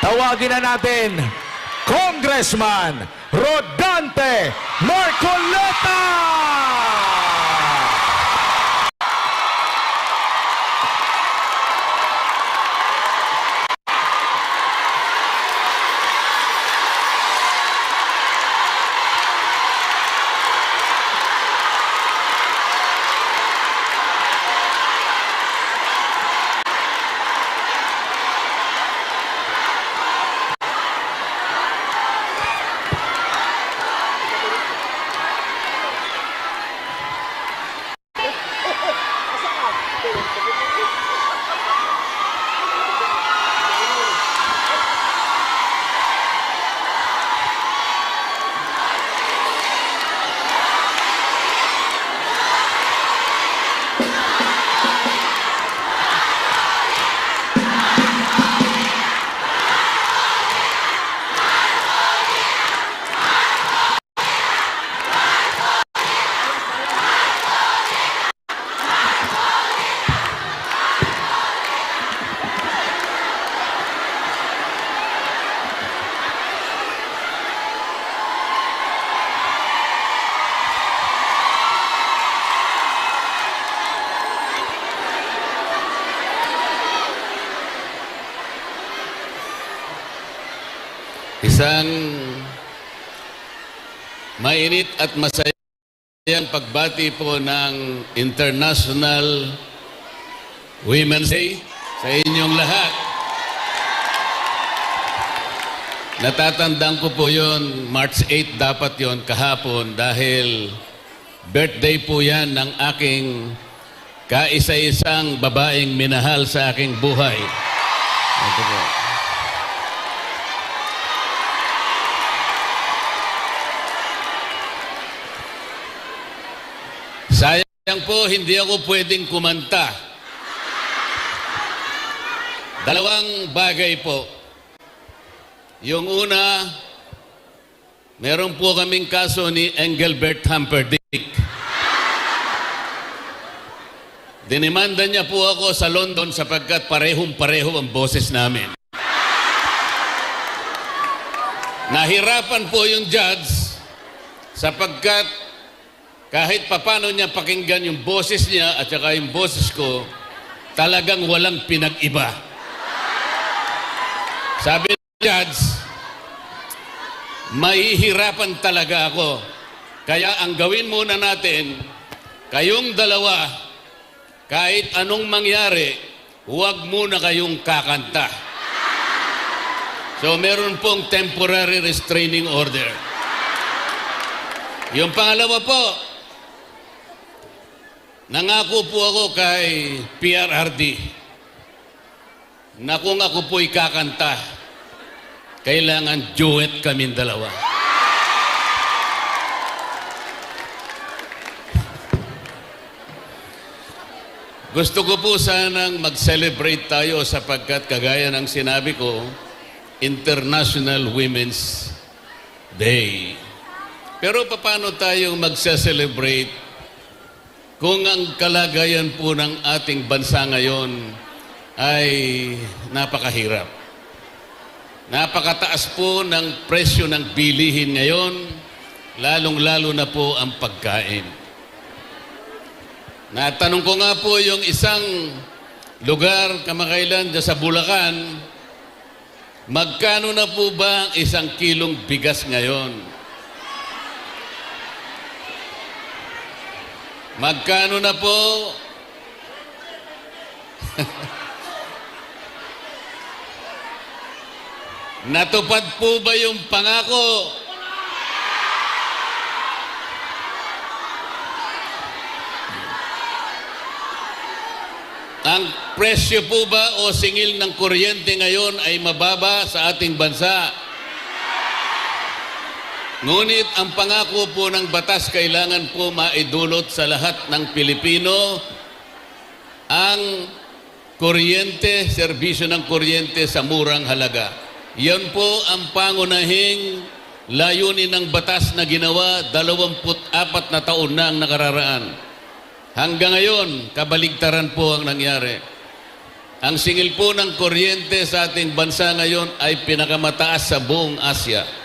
Tawagin na natin, Congressman Rodante Marcoleta! Isang mainit at masayang pagbati po ng International Women's Day sa inyong lahat. Natatandaan ko po yon March 8 dapat yon kahapon dahil birthday po yan ng aking kaisa-isang babaeng minahal sa aking buhay. Ito po. Sayang po, hindi ako pwedeng kumanta. Dalawang bagay po. Yung una, meron po kaming kaso ni Engelbert Humperdinck. Dinimanda niya po ako sa London sapagkat parehong-pareho ang boses namin. Nahirapan po yung judge sapagkat kahit papano niya pakinggan yung boses niya at saka yung boses ko, talagang walang pinag-iba. Sabi ng judge, mahihirapan talaga ako. Kaya ang gawin muna natin, kayong dalawa, kahit anong mangyari, huwag muna kayong kakanta. So meron pong temporary restraining order. Yung pangalawa po, Nangako po ako kay PRRD na kung ako po'y kakanta, kailangan duet kaming dalawa. Gusto ko po sanang mag-celebrate tayo sapagkat kagaya ng sinabi ko, International Women's Day. Pero paano tayo mag-celebrate kung ang kalagayan po ng ating bansa ngayon ay napakahirap. Napakataas po ng presyo ng bilihin ngayon, lalong-lalo na po ang pagkain. Natanong ko nga po yung isang lugar kamakailan sa Bulacan, magkano na po ba ang isang kilong bigas ngayon? Magkano na po? Natupad po ba yung pangako? Ang presyo po ba o singil ng kuryente ngayon ay mababa sa ating bansa? Ngunit ang pangako po ng batas kailangan po maidulot sa lahat ng Pilipino ang kuryente, serbisyo ng kuryente sa murang halaga. Yan po ang pangunahing layunin ng batas na ginawa 24 na taon na ang nakararaan. Hanggang ngayon, kabaligtaran po ang nangyari. Ang singil po ng kuryente sa ating bansa ngayon ay pinakamataas sa buong Asya.